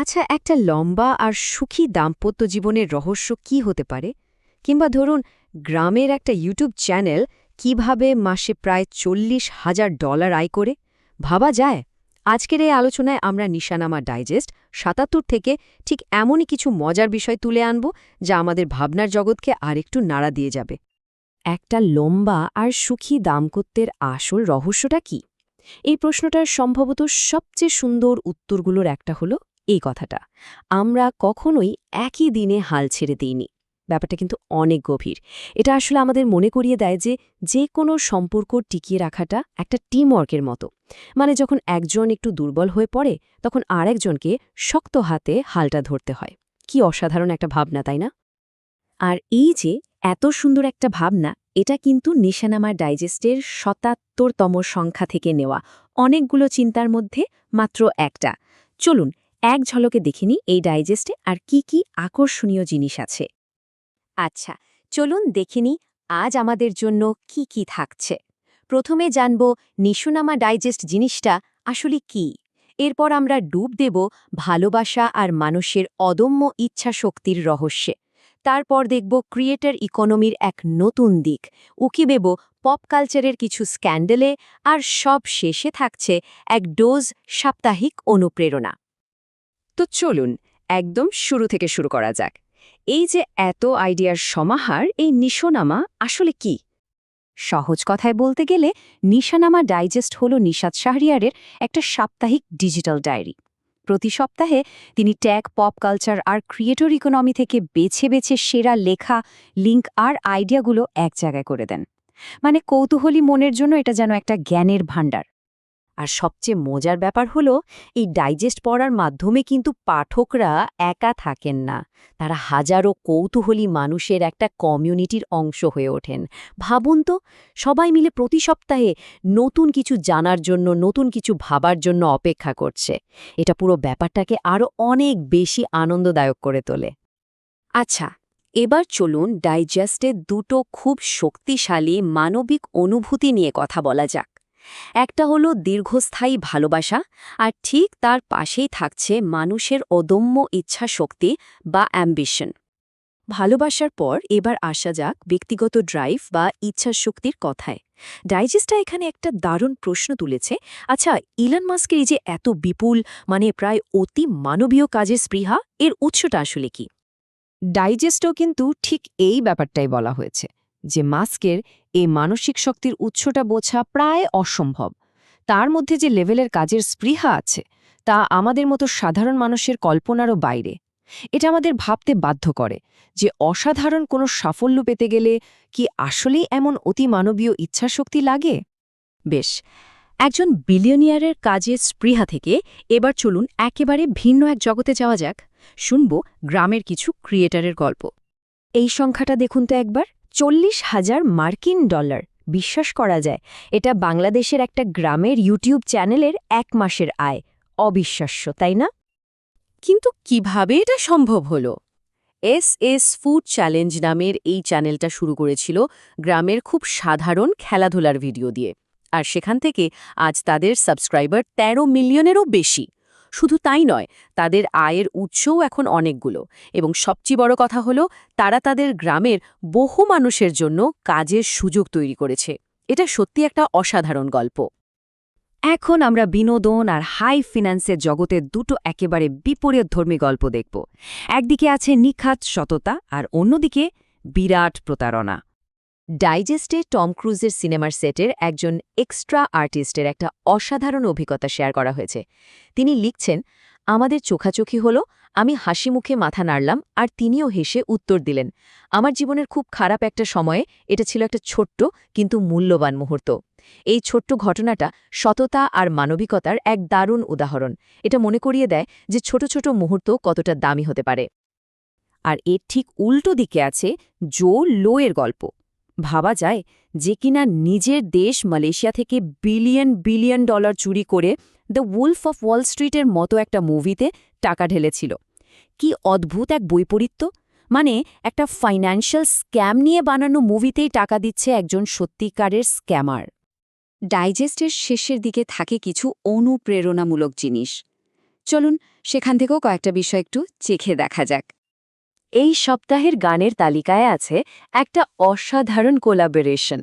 আচ্ছা একটা লম্বা আর সুখী দাম্পত্য জীবনের রহস্য কি হতে পারে? কিংবা ধরুন, গ্রামের একটা ইউটিউব চ্যানেল কীভাবে মাসে প্রায় চল্লিশ হাজার ডলার আয় করে? ভাবা যায়। আজকের এই আলোচনায় আমরা নিশানামা ডাইজেস্ট, সাতাত্তর থেকে ঠিক এমনই কিছু মজার বিষয় তুলে আনব যা আমাদের ভাবনার জগৎকে আরেকটু নাড়া দিয়ে যাবে। একটা লম্বা আর সুখী দাম্পত্যের আসল রহস্যটা কি? এই প্রশ্নটার সম্ভবত সবচেয়ে সুন্দর উত্তরগুলোর একটা হলো এই কথাটা। আমরা কখনোই একই দিনে হাল ছেড়ে দিইনি। ব্যাপারটা কিন্তু অনেক গভীর। এটা আসলে আমাদের মনে করিয়ে দেয় যে যে কোনো সম্পর্ক টিকিয়ে রাখাটা একটা টিমওয়ার্কের মতো। মানে যখন একজন একটু দুর্বল হয়ে পড়ে, তখন আরেকজনকে শক্ত হাতে হালটা ধরতে হয়। কি অসাধারণ একটা ভাবনা, তাই না? আর এই যে, এত সুন্দর একটা ভাবনা, এটা কিন্তু নিশানামা ডাইজেস্টের শতাত্তরতম সংখ্যা থেকে নেওয়া। অনেকগুলো চিন্তার মধ্যে মাত্র একটা। চলুন এক ঝলকে দেখিনি এই ডাইজেস্টে আর কি কি আকর্ষণীয় জিনিস আছে। আচ্ছা চলুন দেখিনি আজ আমাদের জন্য কি কি থাকছে। প্রথমে জানব নিশুনামা ডাইজেস্ট জিনিসটা আসলে কি। এরপর আমরা ডুব দেব ভালোবাসা আর মানুষের অদম্য ইচ্ছা শক্তির রহস্যে। তারপর দেখব ক্রিয়েটর ইকোনমির এক নতুন দিক। উকি দেব পপ কালচারের কিছু স্ক্যান্ডেলে আর সব শেষে থাকছে এক ডোজ সাপ্তাহিক অনুপ্রেরণা। তো চলুন একদম শুরু থেকে শুরু করা যাক। এই যে এত আইডিয়ার সমাহার, এই নিশোনামা আসলে কি? সহজ কথায় বলতে গেলে, নিশানামা ডাইজেস্ট হল নিশাদ শাহরিয়ারের একটা সাপ্তাহিক ডিজিটাল ডায়েরি। প্রতি সপ্তাহে তিনি ট্যাগ, পপ কালচার আর ক্রিয়েটর ইকোনমি থেকে বেছে বেছে সেরা লেখা লিঙ্ক আর আইডিয়াগুলো এক জায়গায় করে দেন। মানে কৌতূহলী মনের জন্য এটা যেন একটা জ্ঞানের ভাণ্ডার। আর সবচেয়ে মজার ব্যাপার হলো, এই ডাইজেস্ট পড়ার মাধ্যমে কিন্তু পাঠকরা একা থাকেন না। তারা হাজারো কৌতূহলী মানুষের একটা কমিউনিটির অংশ হয়ে ওঠেন। ভাবুন তো, সবাই মিলে প্রতি সপ্তাহে নতুন কিছু জানার জন্য, নতুন কিছু ভাবার জন্য অপেক্ষা করছে। এটা পুরো ব্যাপারটাকে আরও অনেক বেশি আনন্দদায়ক করে তোলে। আচ্ছা এবার চলুন ডাইজেস্টের দুটো খুব শক্তিশালী মানবিক অনুভূতি নিয়ে কথা বলা যাক। একটা হলো দীর্ঘস্থায়ী ভালোবাসা, আর ঠিক তার পাশেই থাকছে মানুষের অদম্য ইচ্ছা শক্তি বা অ্যাম্বিশন ভালোবাসার পর এবার আসা যাক ব্যক্তিগত ড্রাইভ বা ইচ্ছা শক্তির কথায়। ডাইজেস্টটা এখানে একটা দারুণ প্রশ্ন তুলেছে। আচ্ছা ইলন মাস্কের এই যে এত বিপুল মানে প্রায় অতি মানবীয় কাজের স্পৃহা, এর উৎসটা আসলে কি? ডাইজেস্টও কিন্তু ঠিক এই ব্যাপারটাই বলা হয়েছে। যে মাস্কের এই মানসিক শক্তির উৎসটা বোঝা প্রায় অসম্ভব। তার মধ্যে যে লেভেলের কাজের স্পৃহা আছে, তা আমাদের মতো সাধারণ মানুষের কল্পনারও বাইরে। এটা আমাদের ভাবতে বাধ্য করে যে অসাধারণ কোনো সাফল্য পেতে গেলে কি আসলেই এমন অতি মানবীয় ইচ্ছাশক্তি লাগে? বেশ, একজন বিলিয়নিয়ারের কাজের স্পৃহা থেকে এবার চলুন একেবারে ভিন্ন এক জগতে যাওয়া যাক। শুনব গ্রামের কিছু ক্রিয়েটারের গল্প। এই সংখ্যাটা দেখুন তো একবার। চল্লিশ হাজার মার্কিন ডলার। বিশ্বাস করা যায়, এটা বাংলাদেশের একটা গ্রামের ইউটিউব চ্যানেলের এক মাসের আয়। অবিশ্বাস্য, তাই না? কিন্তু কীভাবে এটা সম্ভব হল? এস এস ফুড চ্যালেঞ্জ নামের এই চ্যানেলটা শুরু করেছিল গ্রামের খুব সাধারণ খেলাধুলার ভিডিও দিয়ে। আর সেখান থেকে আজ তাদের সাবস্ক্রাইবার ১৩ মিলিয়নেরও বেশি। শুধু তাই নয়, তাদের আয়ের উৎসও এখন অনেকগুলো। এবং সবচেয়ে বড় কথা হলো, তারা তাদের গ্রামের বহু মানুষের জন্য কাজের সুযোগ তৈরি করেছে। এটা সত্যি একটা অসাধারণ গল্প। এখন আমরা বিনোদন আর হাই ফিন্যান্সের জগতের দুটো একেবারে বিপরীতধর্মী গল্প দেখব। একদিকে আছে নিখাত সততা আর অন্যদিকে বিরাট প্রতারণা। ডাইজেস্টে টম ক্রুজের সিনেমার সেটের একজন এক্সট্রা আর্টিস্টের একটা অসাধারণ অভিজ্ঞতা শেয়ার করা হয়েছে। তিনি লিখছেন, আমাদের চোখাচোখি হল, আমি হাসি মুখে মাথা নাড়লাম আর তিনিও হেসে উত্তর দিলেন। আমার জীবনের খুব খারাপ একটা সময়ে এটা ছিল একটা ছোট্ট কিন্তু মূল্যবান মুহূর্ত। এই ছোট্ট ঘটনাটা সততা আর মানবিকতার এক দারুণ উদাহরণ। এটা মনে করিয়ে দেয় যে ছোট ছোট মুহূর্ত কতটা দামি হতে পারে। আর এর ঠিক উল্টো দিকে আছে জো লোয়ের গল্প। ভাবা যায় যে কিনা নিজের দেশ মালয়েশিয়া থেকে বিলিয়ন বিলিয়ন ডলার চুরি করে দ্য উলফ অফ ওয়াল স্ট্রিটের মতো একটা মুভিতে টাকা ঢেলেছিল। কি অদ্ভুত এক বৈপরীত্য! মানে একটা ফাইন্যান্সিয়াল স্ক্যাম নিয়ে বানানো মুভিতেই টাকা দিচ্ছে একজন সত্যিকারের স্ক্যামার। ডাইজেস্টের শেষের দিকে থাকে কিছু অনুপ্রেরণামূলক জিনিস। চলুন সেখান থেকেও কয়েকটা বিষয় একটু চেখে দেখা যাক। এই সপ্তাহের গানের তালিকায় আছে একটা অসাধারণ কোলাবোরেশন।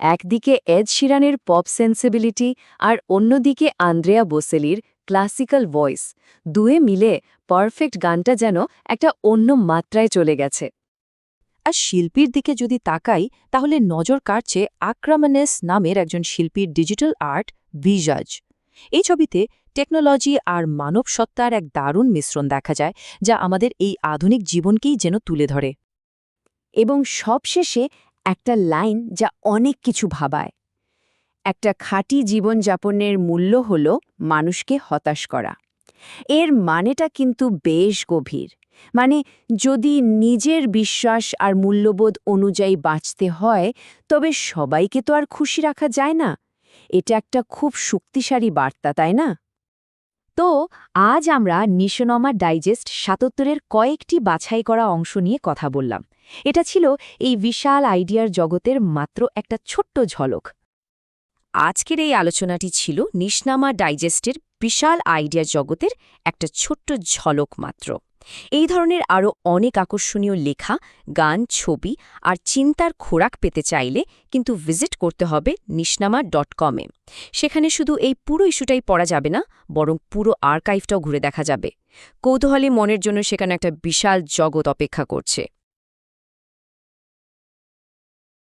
একদিকে এড শিরানের পপ সেন্সিবিলিটি আর অন্যদিকে আন্দ্রেয়া বোসেলির ক্লাসিক্যাল ভয়েস। দুয়ে মিলে পারফেক্ট গানটা যেন একটা অন্য মাত্রায় চলে গেছে। আর শিল্পীর দিকে যদি তাকাই, তাহলে নজর কাটছে আক্রামানেস নামের একজন শিল্পীর ডিজিটাল আর্ট ভিজাজ। এই ছবিতে টেকনোলজি আর মানব সত্তার এক দারুণ মিশ্রণ দেখা যায়, যা আমাদের এই আধুনিক জীবনকেই যেন তুলে ধরে। এবং সবশেষে একটা লাইন যা অনেক কিছু ভাবায়। একটা খাঁটি জীবনযাপনের মূল্য হল মানুষকে হতাশ করা। এর মানেটা কিন্তু বেশ গভীর। মানে যদি নিজের বিশ্বাস আর মূল্যবোধ অনুযায়ী বাঁচতে হয়, তবে সবাইকে তো আর খুশি রাখা যায় না। এটা একটা খুব শক্তিশালী বার্তা, তাই না? তো, আজ আমরা নিশনমা ডাইজেস্ট সাতাত্তরের কয়েকটি বাছাই করা অংশ নিয়ে কথা বললাম। এটা ছিল এই বিশাল আইডিয়ার জগতের মাত্র একটা ছোট্ট ঝলক। আজকের এই আলোচনাটি ছিল নিশনামা ডাইজেস্টের বিশাল আইডিয়া জগতের একটা ছোট্ট ঝলক মাত্র। এই ধরনের আরও অনেক আকর্ষণীয় লেখা, গান, ছবি আর চিন্তার খোরাক পেতে চাইলে কিন্তু ভিজিট করতে হবে নিশনামা ডট কমে সেখানে শুধু এই পুরো ইস্যুটাই পড়া যাবে না, বরং পুরো আর্কাইভটাও ঘুরে দেখা যাবে। কৌতূহলী মনের জন্য সেখানে একটা বিশাল জগৎ অপেক্ষা করছে।